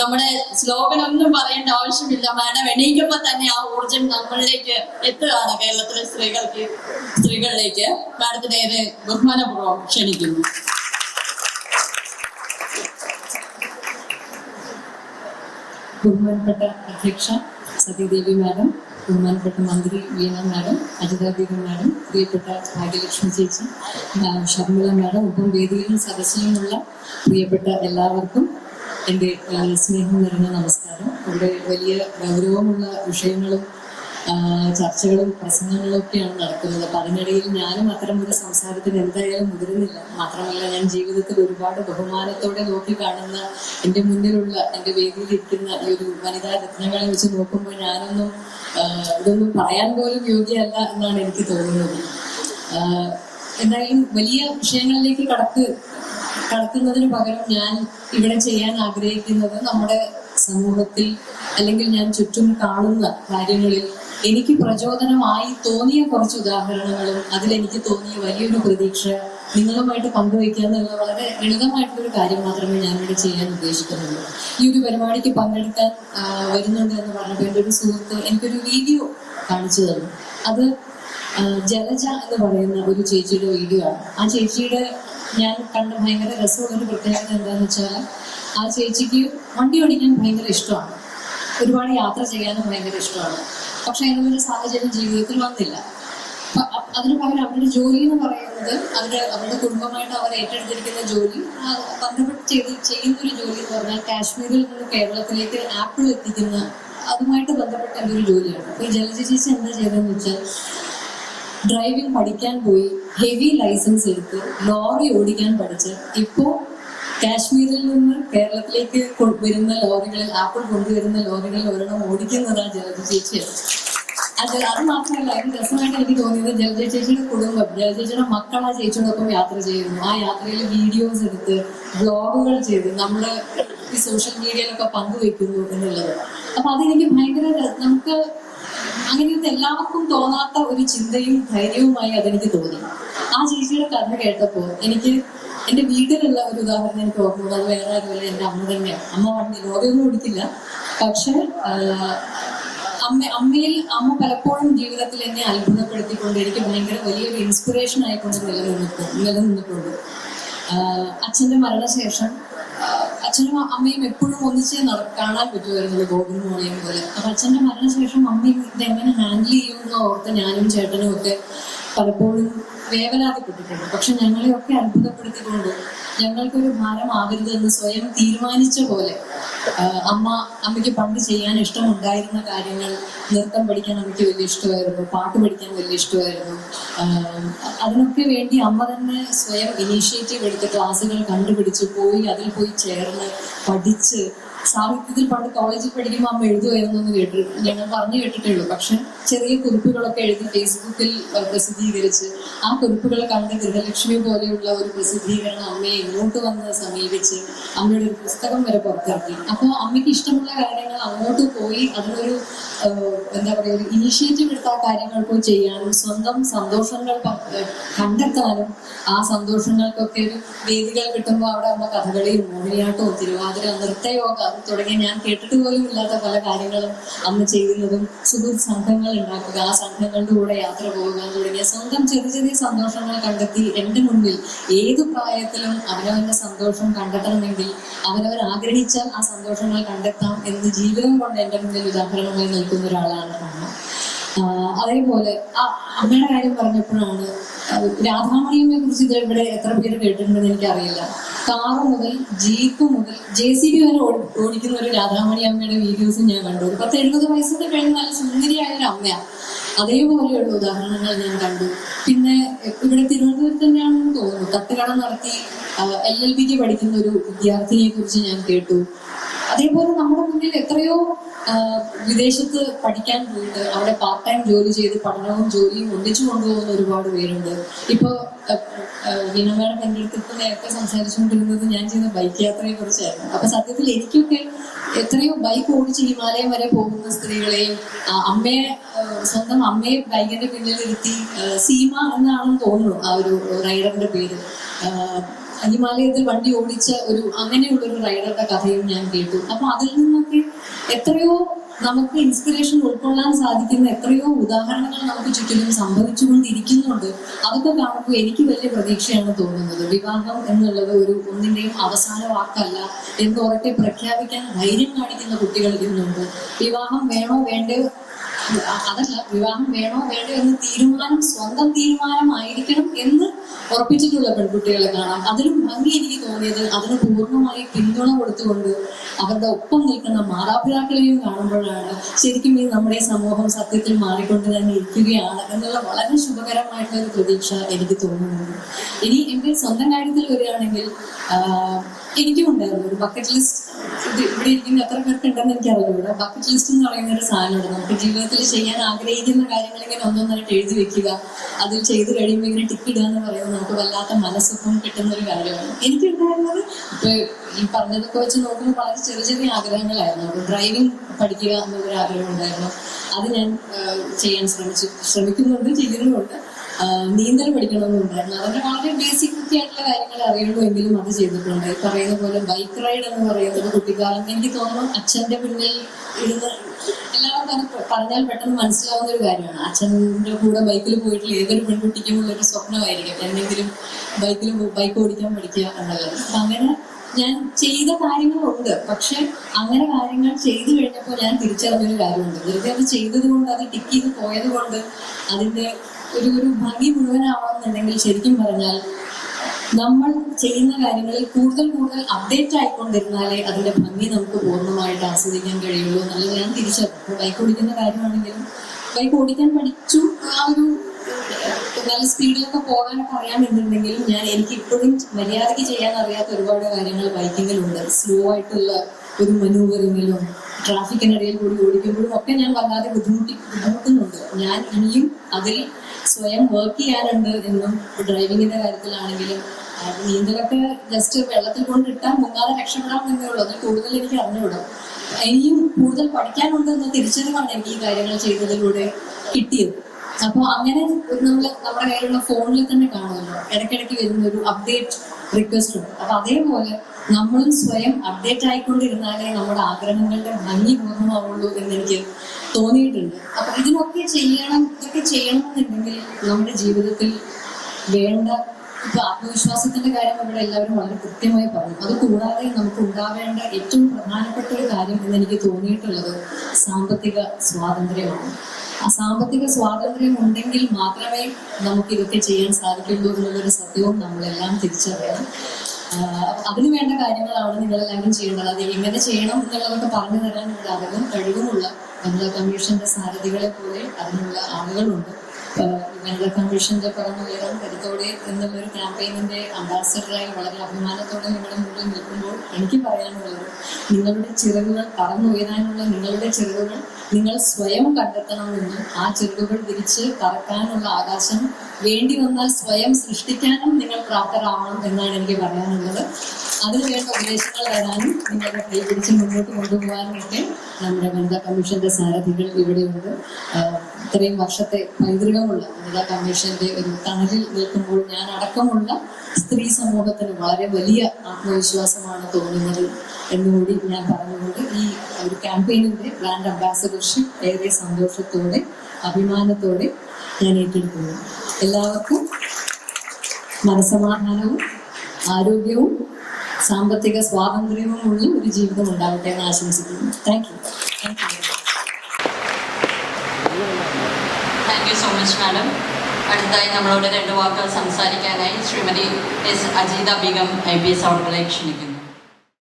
നമ്മുടെ സ്ലോഗൻ ഒന്നും പറയേണ്ട ആവശ്യമില്ല. മാഡം എണീക്കുമ്പോ തന്നെ ആ ഊർജം നമ്മളിലേക്ക് എത്തുകയാണ് കേരളത്തിലെ സ്ത്രീകൾക്ക് സ്ത്രീകളിലേക്ക്. മാഡത്തിന്റെ ഏത് ബഹുമാനപൂർവം ക്ഷണിക്കുന്നു. ബഹുമാനപ്പെട്ട അധ്യക്ഷ സതീദേവി മാഡം ബഹുമാനപ്പെട്ട മന്ത്രി വീണ മാഡം അജിത മാഡം പ്രിയപ്പെട്ട ഭാഗ്യലക്ഷ്മി ചേച്ചി ഷർമിള മാഡം ഒപ്പം വേദിയിലും സദസ്സിലുമുള്ള പ്രിയപ്പെട്ട എല്ലാവർക്കും എന്റെ സ്നേഹം നിറഞ്ഞ നമസ്കാരം. ഇവിടെ വലിയ ഗൗരവമുള്ള വിഷയങ്ങളും ചർച്ചകളും പ്രസംഗങ്ങളും ഒക്കെയാണ് നടക്കുന്നത്. അപ്പൊ അതിനിടയിൽ ഞാനും അത്തരം ഒരു സംസാരത്തിന് എന്തായാലും മുതിരുന്നില്ല. മാത്രമല്ല ഞാൻ ജീവിതത്തിൽ ഒരുപാട് ബഹുമാനത്തോടെ നോക്കി കാണുന്ന എന്റെ മുന്നിലുള്ള എന്റെ വേദിയിൽ ഇരിക്കുന്ന ഈ ഒരു വനിതാ രത്നങ്ങളെ വെച്ച് നോക്കുമ്പോൾ ഞാനൊന്നും ഇതൊന്നും പറയാൻ പോലും യോഗ്യല്ല എന്നാണ് എനിക്ക് തോന്നുന്നത്. എന്തായാലും വലിയ വിഷയങ്ങളിലേക്ക് കടക്ക് കടക്കുന്നതിന് പകരം ഞാൻ ഇവിടെ ചെയ്യാൻ ആഗ്രഹിക്കുന്നത് നമ്മുടെ സമൂഹത്തിൽ അല്ലെങ്കിൽ ഞാൻ ചുറ്റും കാണുന്ന കാര്യങ്ങളിൽ എനിക്ക് പ്രചോദനമായി തോന്നിയ കുറച്ച് ഉദാഹരണങ്ങളും അതിലെനിക്ക് തോന്നിയ വലിയൊരു പ്രതീക്ഷ നിങ്ങളുമായിട്ട് പങ്കുവയ്ക്കുക എന്നുള്ള വളരെ ലളിതമായിട്ടുള്ളൊരു കാര്യം മാത്രമേ ഞാൻ ഇവിടെ ചെയ്യാൻ ഉദ്ദേശിക്കുന്നുള്ളൂ. ഈ ഒരു പരിപാടിക്ക് പങ്കെടുക്കാൻ വരുന്നുണ്ട് എന്ന് പറഞ്ഞപ്പോൾ എന്റെ ഒരു സുഹൃത്ത് എനിക്കൊരു വീഡിയോ കാണിച്ചു തന്നു. അത് ജലജ എന്ന് പറയുന്ന ഒരു ചേച്ചിയുടെ വീഡിയോ ആണ്. ആ ചേച്ചിയുടെ ഞാൻ കണ്ട ഭയങ്കര രസമുള്ള ഒരു പ്രത്യേകത എന്താണെന്ന് വെച്ചാൽ ആ ചേച്ചിക്ക് വണ്ടി ഓടിക്കാൻ ഭയങ്കര ഇഷ്ടമാണ്. ഒരുപാട് യാത്ര ചെയ്യാനും ഭയങ്കര ഇഷ്ടമാണ്. പക്ഷെ അതിനൊരു സാഹചര്യം ജീവിതത്തിൽ വന്നില്ല. അതിന് പകരം അവരുടെ ജോലി എന്ന് പറയുന്നത് അവരുടെ അവരുടെ കുടുംബമായിട്ട് അവർ ഏറ്റെടുത്തിരിക്കുന്ന ജോലി ബന്ധപ്പെട്ട് ചെയ്ത് ചെയ്യുന്ന ഒരു ജോലി എന്ന് പറഞ്ഞാൽ കാശ്മീരിൽ നിന്ന് കേരളത്തിലേക്ക് ആപ്പിൾ എത്തിക്കുന്ന അതുമായിട്ട് ബന്ധപ്പെട്ട ഒരു ജോലിയാണ്. ഈ ജലജ ചേച്ചി എന്താ ചെയ്തതെന്ന് വെച്ചാൽ ഡ്രൈവിംഗ് പഠിക്കാൻ പോയി. ഹെവി ലൈസൻസ് എടുത്ത് ലോറി ഓടിക്കാൻ പഠിച്ച് ഇപ്പോ കാശ്മീരിൽ നിന്ന് കേരളത്തിലേക്ക് വരുന്ന ലോറികളിൽ ആപ്പിൾ കൊണ്ടുവരുന്ന ലോറികളിൽ ഒരെണ്ണം ഓടിക്കുന്നതാണ് ജലജ ചേച്ചിയാണ് അത് അത് മാത്രമല്ല അതിന് രസമായിട്ട് എനിക്ക് തോന്നിയത് ജലജ ചേച്ചിയുടെ കുടുംബം. ജലജ ചേച്ചിയുടെ മക്കൾ ആ ചേച്ചിയോടൊപ്പം യാത്ര ചെയ്യുന്നു. ആ യാത്രയിൽ വീഡിയോസ് എടുത്ത് വ്ലോഗുകൾ ചെയ്ത് നമ്മുടെ ഈ സോഷ്യൽ മീഡിയയിലൊക്കെ പങ്കുവെക്കുന്നു എന്നുള്ളത്. അപ്പൊ അതെനിക്ക് ഭയങ്കര നമുക്ക് അങ്ങനെയൊന്നും എല്ലാവർക്കും തോന്നാത്ത ഒരു ചിന്തയും ധൈര്യവുമായി അതെനിക്ക് തോന്നി. ആ ചേച്ചിയുടെ കഥ കേട്ടപ്പോ എനിക്ക് എന്റെ വീട്ടിലുള്ള ഒരു ഉദാഹരണം എനിക്ക് ഓർമ്മ അത് വേറെ അതുപോലെ എന്റെ അമ്മ തന്നെയാണ്. അമ്മ പറഞ്ഞു ലോകമൊന്നും ഓടിക്കില്ല. പക്ഷെ അമ്മ അമ്മയിൽ അമ്മ പലപ്പോഴും ജീവിതത്തിൽ എന്നെ അത്ഭുതപ്പെടുത്തിക്കൊണ്ട് എനിക്ക് ഭയങ്കര വലിയൊരു ഇൻസ്പിറേഷൻ ആയിക്കൊണ്ട് നിലനിന്നിട്ടുണ്ട്. നിലനിന്നിട്ടുണ്ട് അച്ഛന്റെ മരണശേഷം അച്ഛനും അമ്മയും എപ്പോഴും ഒന്നിച്ച് കാണാൻ പറ്റുമായിരുന്നു ഗോകുലും മോളെയും പോലെ. അപ്പൊ അച്ഛന്റെ മരണശേഷം അമ്മയും ഇതെങ്ങനെ ഹാൻഡിൽ ചെയ്യുമെന്ന് ഓർത്ത് ഞാനും ചേട്ടനും ഒക്കെ പലപ്പോഴും വേവലാതിപ്പെട്ടിട്ടുണ്ട് പക്ഷെ ഞങ്ങളെയൊക്കെ അത്ഭുതപ്പെടുത്തിക്കൊണ്ട് ഞങ്ങൾക്കൊരു ഭാരമാകരുതെന്ന് സ്വയം തീരുമാനിച്ച പോലെ അമ്മ അമ്മയ്ക്ക് പണ്ട് ചെയ്യാൻ ഇഷ്ടമുണ്ടായിരുന്ന കാര്യങ്ങൾ നൃത്തം പഠിക്കാൻ അമ്മയ്ക്ക് വലിയ ഇഷ്ടമായിരുന്നു പാട്ട് പഠിക്കാൻ വലിയ ഇഷ്ടമായിരുന്നു. അതിനൊക്കെ വേണ്ടി അമ്മ തന്നെ സ്വയം ഇനീഷ്യേറ്റീവ് എടുത്ത് ക്ലാസ്സുകൾ കണ്ടുപിടിച്ച് പോയി അതിൽ പോയി ചേർന്ന് പഠിച്ച് സാഹിത്യത്തിൽ പണ്ട് കോളേജിൽ പഠിക്കുമ്പോൾ അമ്മ എഴുതുമായിരുന്നു എന്ന് കേട്ടു ഞങ്ങൾ പറഞ്ഞു കേട്ടിട്ടേ ഉള്ളൂ പക്ഷെ ചെറിയ കുറിപ്പുകളൊക്കെ എഴുതി ഫേസ്ബുക്കിൽ പ്രസിദ്ധീകരിച്ച് ആ കുറിപ്പുകൾ കണ്ട് ഗൃഹലക്ഷ്മി പോലെയുള്ള ഒരു പ്രസിദ്ധീകരണം അമ്മയെ ഇങ്ങോട്ട് വന്ന് സമീപിച്ച് അമ്മയുടെ ഒരു പുസ്തകം വരെ പുറത്തിറക്കി. അപ്പോൾ അമ്മയ്ക്ക് ഇഷ്ടമുള്ള കാര്യങ്ങൾ അങ്ങോട്ട് പോയി അതിനൊരു എന്താ പറയുക ഒരു ഇനീഷ്യേറ്റീവ് എടുത്ത ആ കാര്യങ്ങൾ പോയി ചെയ്യാനും സ്വന്തം സന്തോഷങ്ങൾ കണ്ടെത്താനും ആ സന്തോഷങ്ങൾക്കൊക്കെ ഒരു വേദികൾ കിട്ടുമ്പോൾ അവിടെ അമ്മ കഥകളിയും മോഹിനിയാട്ടവും തിരുവാതിര നൃത്തയോഗ തുടങ്ങിയ ഞാൻ കേട്ടിട്ട് പോലും ഇല്ലാത്ത പല കാര്യങ്ങളും അമ്മ ചെയ്യുന്നതും സുഹൃത്ത് സംഘങ്ങൾ ഉണ്ടാക്കുക ആ സംഘങ്ങളുടെ കൂടെ യാത്ര പോവുക തുടങ്ങിയ സ്വന്തം ചെറിയ ചെറിയ സന്തോഷങ്ങൾ കണ്ടെത്തി എന്റെ മുന്നിൽ ഏത് പ്രായത്തിലും അവനവന്റെ സന്തോഷം കണ്ടെത്തണമെങ്കിൽ അവരവർ ആഗ്രഹിച്ചാൽ ആ സന്തോഷങ്ങൾ കണ്ടെത്താം എന്ന് ജീവിതം കൊണ്ട് എന്റെ മുന്നിൽ ഉദാഹരണമായി നിൽക്കുന്ന ഒരാളാണ് അമ്മ. അതേപോലെ ആ അമ്മയുടെ കാര്യം പറഞ്ഞപ്പോഴാണ് രാധാമണിയമ്മയെ കുറിച്ച് ഇത് ഇവിടെ എത്ര പേര് കേട്ടിട്ടുണ്ടെന്ന് എനിക്കറിയില്ല. കാറ് മുതൽ ജീപ്പ് മുതൽ ജെ സി ബി വരെ ഓടി- ഓടിക്കുന്ന ഒരു രാധാമണി അമ്മയുടെ വീഡിയോസും ഞാൻ കണ്ടു. ഒരു പത്ത് എഴുപത് വയസ്സൊക്കെ കഴിഞ്ഞ നല്ല സുന്ദരിയായ ഒരു അമ്മയാണ്. അതേപോലെയുള്ള ഉദാഹരണങ്ങൾ ഞാൻ കണ്ടു. പിന്നെ ഇവിടെ തിരുവനന്തപുരത്ത് തന്നെയാണെന്ന് തോന്നുന്നു. തട്ടുകട നടത്തി എൽ എൽ ബിക്ക് പഠിക്കുന്ന ഒരു വിദ്യാർത്ഥിനിയെ കുറിച്ച് ഞാൻ കേട്ടു. അതേപോലെ നമ്മുടെ മുന്നിൽ എത്രയോ വിദേശത്ത് പഠിക്കാൻ പോയിട്ട് അവിടെ പാർട്ട് ടൈം ജോലി ചെയ്ത് പഠനവും ജോലിയും ഒന്നിച്ചു കൊണ്ടുപോകുന്ന ഒരുപാട് പേരുണ്ട്. ഇപ്പൊ എന്റെ അടുത്ത് ഇപ്പൊ നേരത്തെ സംസാരിച്ചുകൊണ്ടിരുന്നത് ഞാൻ ചെയ്യുന്ന ബൈക്ക് യാത്രയെ കുറിച്ചായിരുന്നു. അപ്പൊ സത്യത്തിൽ എനിക്കൊക്കെ എത്രയോ ബൈക്ക് ഓടിച്ച് ഹിമാലയം വരെ പോകുന്ന സ്ത്രീകളെയും അമ്മയെ സ്വന്തം അമ്മയെ ബൈക്കിന്റെ പിന്നിൽ ഇരുത്തി സീമ എന്നാണെന്ന് തോന്നുന്നു ആ ഒരു റൈഡറിന്റെ പേര്. ഹിമാലയത്തിൽ വണ്ടി ഓടിച്ച ഒരു അങ്ങനെയുള്ള ഒരു റൈഡറുടെ കഥയും ഞാൻ കേട്ടു. അപ്പൊ അതിൽ നിന്നൊക്കെ എത്രയോ നമുക്ക് ഇൻസ്പിറേഷൻ ഉൾക്കൊള്ളാൻ സാധിക്കുന്ന എത്രയോ ഉദാഹരണങ്ങൾ നമുക്ക് ചുറ്റിലും സംഭവിച്ചുകൊണ്ടിരിക്കുന്നുണ്ട്. അതൊക്കെ കാണുമ്പോൾ എനിക്ക് വലിയ പ്രതീക്ഷയാണ് തോന്നുന്നത്. വിവാഹം എന്നുള്ളത് ഒരു ഒന്നിന്റെയും അവസാന വാക്കല്ല. എന്ന് ഉറക്കെ പ്രഖ്യാപിക്കാൻ ധൈര്യം കാണിക്കുന്ന കുട്ടികൾ ഇന്നുണ്ട്. വിവാഹം വേണോ വേണ്ടയോ അ- അതല്ല വിവാഹം വേണോ വേണ്ടോ എന്ന് തീരുമാനം സ്വന്തം തീരുമാനമായിരിക്കണം എന്ന് ഉറപ്പിച്ചിട്ടുള്ള പെൺകുട്ടികളെ കാണാം. അതിലും ഭംഗി എനിക്ക് തോന്നിയത് അതിന് പൂർണമായി പിന്തുണ കൊടുത്തുകൊണ്ട് അവരുടെ ഒപ്പം നിൽക്കുന്ന മാതാപിതാക്കളെയും കാണുമ്പോഴാണ് ശരിക്കും ഈ നമ്മുടെ സമൂഹം സത്യത്തിൽ മാറിക്കൊണ്ട് തന്നെ ഇരിക്കുകയാണ് എന്നുള്ള വളരെ ശുഭകരമായിട്ടുള്ള ഒരു പ്രതീക്ഷ എനിക്ക് തോന്നുന്നുണ്ട് ഇനി എന്റെ സ്വന്തം കാര്യത്തിൽ വരികയാണെങ്കിൽ എനിക്കും ഉണ്ടായിരുന്നു. ഒരു ബക്കറ്റ് ലിസ്റ്റ് ഇവിടെ ഇരിക്കുന്ന എത്ര പേർക്ക് ഉണ്ടെന്ന് എനിക്ക് അറിയില്ല ബക്കറ്റ് ലിസ്റ്റ് എന്ന് പറയുന്ന ഒരു സാധനമാണ് നമുക്ക് ജീവിതത്തിൽ ചെയ്യാൻ ആഗ്രഹിക്കുന്ന കാര്യങ്ങൾ ഇങ്ങനെ ഒന്നൊന്നായിട്ട് എഴുതി വെക്കുക. അത് ചെയ്ത് കഴിയുമ്പോൾ ഇങ്ങനെ ടിക്ക് ഇടുക എന്ന് പറയുന്നത് നമുക്ക് വല്ലാത്ത മനസ്സുഖം കിട്ടുന്ന ഒരു കാര്യമാണ്. എനിക്ക് ഉണ്ടായിരുന്നത് ഇപ്പൊ ഈ പറഞ്ഞതൊക്കെ വെച്ച് നോക്കുമ്പോൾ വളരെ ചെറിയ ചെറിയ ആഗ്രഹങ്ങളായിരുന്നു. ഡ്രൈവിംഗ് പഠിക്കുക എന്നൊരു ആഗ്രഹം ഉണ്ടായിരുന്നു അത് ഞാൻ ചെയ്യാൻ ശ്രമിച്ചു ശ്രമിക്കുന്നുണ്ട് ചെയ്യുന്നുമുണ്ട് നീന്തൽ പഠിക്കണമെന്നുണ്ടായിരുന്നു അതൊക്കെ വളരെ ബേസിക് ആയിട്ടുള്ള കാര്യങ്ങൾ അറിയുള്ളൂ എങ്കിലും അത് ചെയ്തിട്ടുണ്ട്. പറയുന്ന പോലെ ബൈക്ക് റൈഡ് എന്ന് പറയുന്നത് കുട്ടിക്കാലം എനിക്ക് തോന്നുന്നു അച്ഛന്റെ പിന്നിൽ ഇരുന്ന് എല്ലാവർക്കും പറഞ്ഞാൽ പെട്ടെന്ന് മനസ്സിലാവുന്ന ഒരു കാര്യമാണ്. അച്ഛന്റെ കൂടെ ബൈക്കിൽ പോയിട്ടുള്ള ഏതൊരു പെൺകുട്ടിക്കും ഉള്ള ഒരു സ്വപ്നമായിരിക്കും. എന്തെങ്കിലും ബൈക്കിൽ ബൈക്ക് ഓടിക്കാൻ പഠിക്കുക എന്നുള്ളത്. അപ്പൊ അങ്ങനെ ഞാൻ ചെയ്ത കാര്യങ്ങളുണ്ട്. പക്ഷെ അങ്ങനെ കാര്യങ്ങൾ ചെയ്തു കഴിഞ്ഞപ്പോൾ ഞാൻ തിരിച്ചറിഞ്ഞൊരു കാര്യമുണ്ട്. വെറുതെ അത് ചെയ്തത് കൊണ്ട് അത് ടിക്ക് ചെയ്ത് പോയത് കൊണ്ട് അതിന്റെ ഒരു ഒരു ഭംഗി മുഴുവനാവണമെന്നുണ്ടെങ്കിൽ ശരിക്കും പറഞ്ഞാൽ നമ്മൾ ചെയ്യുന്ന കാര്യങ്ങളിൽ കൂടുതൽ കൂടുതൽ അപ്ഡേറ്റ് ആയിക്കൊണ്ടിരുന്നാലേ അതിന്റെ ഭംഗി നമുക്ക് പൂർണമായിട്ട് ആസ്വദിക്കാൻ കഴിയുള്ളൂ. എന്നുള്ളത് ഞാൻ തിരിച്ചറിഞ്ഞു. ബൈക്ക് ഓടിക്കുന്ന കാര്യമാണെങ്കിലും ബൈക്ക് ഓടിക്കാൻ പഠിച്ചു. ആ ഒരു നല്ല സ്പീഡിലൊക്കെ പോകാനൊക്കെ അറിയാമെന്നുണ്ടെങ്കിലും ഞാൻ എനിക്ക് ഇപ്പോഴും മര്യാദയ്ക്ക് ചെയ്യാൻ അറിയാത്ത ഒരുപാട് കാര്യങ്ങൾ ബൈക്കിങ്ങിലുണ്ട് സ്ലോ ആയിട്ടുള്ള ഒരു മനൂവറിങ്ങിലും ട്രാഫിക്കിനിടയിൽ കൂടി ഓടിക്കുമ്പോഴും ഒക്കെ ഞാൻ വല്ലാതെ ബുദ്ധിമുട്ടി ബുദ്ധിമുട്ടുന്നുണ്ട്. ഞാൻ ഇനിയും അതിൽ സ്വയം വർക്ക് ചെയ്യാനുണ്ട് എന്നും ഡ്രൈവിങ്ങിന്റെ കാര്യത്തിലാണെങ്കിലും. നീന്തലൊക്കെ ജസ്റ്റ് വെള്ളത്തിൽ കൊണ്ടിട്ടാൽ മുങ്ങാതെ രക്ഷപ്പെടാൻ എന്നേ ഉള്ളൂ. കൂടുതൽ എനിക്ക് അറിഞ്ഞുവിടും ഇനിയും കൂടുതൽ പഠിക്കാനുണ്ട് എന്ന തിരിച്ചറിവാണ് എനിക്ക് ഈ കാര്യങ്ങൾ ചെയ്തതിലൂടെ കിട്ടിയത്. അപ്പോൾ അങ്ങനെ നമ്മൾ നമ്മുടെ കയ്യിലുള്ള ഫോണിൽ തന്നെ കാണുമല്ലോ. ഇടയ്ക്കിടയ്ക്ക് വരുന്ന ഒരു അപ്ഡേറ്റ് റിക്വസ്റ്റ് ഉണ്ട്. അപ്പൊ അതേപോലെ നമ്മളും സ്വയം അപ്ഡേറ്റ് ആയിക്കൊണ്ടിരുന്നാലേ നമ്മുടെ ആഗ്രഹങ്ങളുടെ ഭംഗി പൂർണമാവുള്ളൂ എന്ന് എനിക്ക് തോന്നിയിട്ടുണ്ട്. അപ്പൊ ഇതിനൊക്കെ ചെയ്യണം ഇതൊക്കെ ചെയ്യണം എന്നുണ്ടെങ്കിൽ നമ്മുടെ ജീവിതത്തിൽ വേണ്ട ഇപ്പൊ ആത്മവിശ്വാസത്തിന്റെ കാര്യം ഇവിടെ എല്ലാവരും വളരെ കൃത്യമായി പറഞ്ഞു. അത് കൂടാതെ നമുക്ക് ഉണ്ടാവേണ്ട ഏറ്റവും പ്രധാനപ്പെട്ട ഒരു കാര്യം എന്ന് എനിക്ക് തോന്നിയിട്ടുള്ളത് സാമ്പത്തിക സ്വാതന്ത്ര്യമാണ്. ആ സാമ്പത്തിക സ്വാതന്ത്ര്യം ഉണ്ടെങ്കിൽ മാത്രമേ നമുക്ക് ഇതൊക്കെ ചെയ്യാൻ സാധിക്കുള്ളൂ എന്നുള്ളൊരു സത്യവും നമ്മളെല്ലാം തിരിച്ചറിയണം. അതിന് വേണ്ട കാര്യങ്ങളാണ് നിങ്ങളെല്ലാവരും ചെയ്യേണ്ടത്. അത് എങ്ങനെ ചെയ്യണം എന്നുള്ളതൊക്കെ പറഞ്ഞു ഇവിടെ അറിവും കഴിവുമുള്ള വനിതാ കമ്മീഷന്റെ സാരഥികളെ പോലെ അതിനുള്ള ആളുകളുണ്ട്. വനിതാ കമ്മീഷന്റെ പറന്നുയരാൻ കരുത്തോടെ എന്നുള്ളൊരു ക്യാമ്പയിനിന്റെ അംബാസഡറായി വളരെ അഭിമാനത്തോടെ നിങ്ങളുടെ മുമ്പിൽ നിൽക്കുമ്പോൾ എനിക്ക് പറയാനുള്ളത് നിങ്ങളുടെ ചിറകുകൾ പറന്നുയരാനുള്ള നിങ്ങളുടെ ചിറകുകൾ നിങ്ങൾ സ്വയം കണ്ടെത്തണമെന്നും ആ ചിറകുകൾ തിരിച്ച് പറക്കാനുള്ള ആകാശം വേണ്ടി വന്നാൽ സ്വയം സൃഷ്ടിക്കാനും നിങ്ങൾ പ്രാപ്തരാവണം എന്നാണ് എനിക്ക് പറയാനുള്ളത്. അതിന് വേണ്ട ഉപദേശങ്ങൾ തരാനും നിങ്ങളുടെ കൈ പിടിച്ച് മുന്നോട്ട് കൊണ്ടുപോകാനും ഒക്കെ നമ്മുടെ വനിതാ കമ്മീഷന്റെ സാരഥികൾ ഇവിടെയുണ്ട്. ഇത്രയും വർഷത്തെ പൈതൃകമുള്ള വനിതാ കമ്മീഷന്റെ ഒരു തണലിൽ നിൽക്കുമ്പോൾ ഞാൻ അടക്കമുള്ള സ്ത്രീ സമൂഹത്തിന് വളരെ വലിയ ആത്മവിശ്വാസമാണ് തോന്നുന്നത് എന്നുകൂടി ഞാൻ പറഞ്ഞുകൊണ്ട് ഈ ഒരു ക്യാമ്പയിനിന്റെ ബ്രാൻഡ് അംബാസഡർഷിപ്പ് ഏറെ സന്തോഷത്തോടെ അഭിമാനത്തോടെ ഞാൻ ഏറ്റെടുക്കുന്നു. എല്ലാവർക്കും മനസമാധാനവും ആരോഗ്യവും സാമ്പത്തിക സ്വാതന്ത്ര്യവും ഉള്ള ഒരു ജീവിതം ഉണ്ടാവട്ടെ എന്ന് ആശംസിക്കുന്നു. Thank you thank you thank you so much madam അടുത്തായി നമ്മളോട് രണ്ട് വാക്കുകൾ സംസാരിക്കാനായി Shrimati S Ajitha Begum I P S അവിടെ ക്ഷണിക്കുന്നു.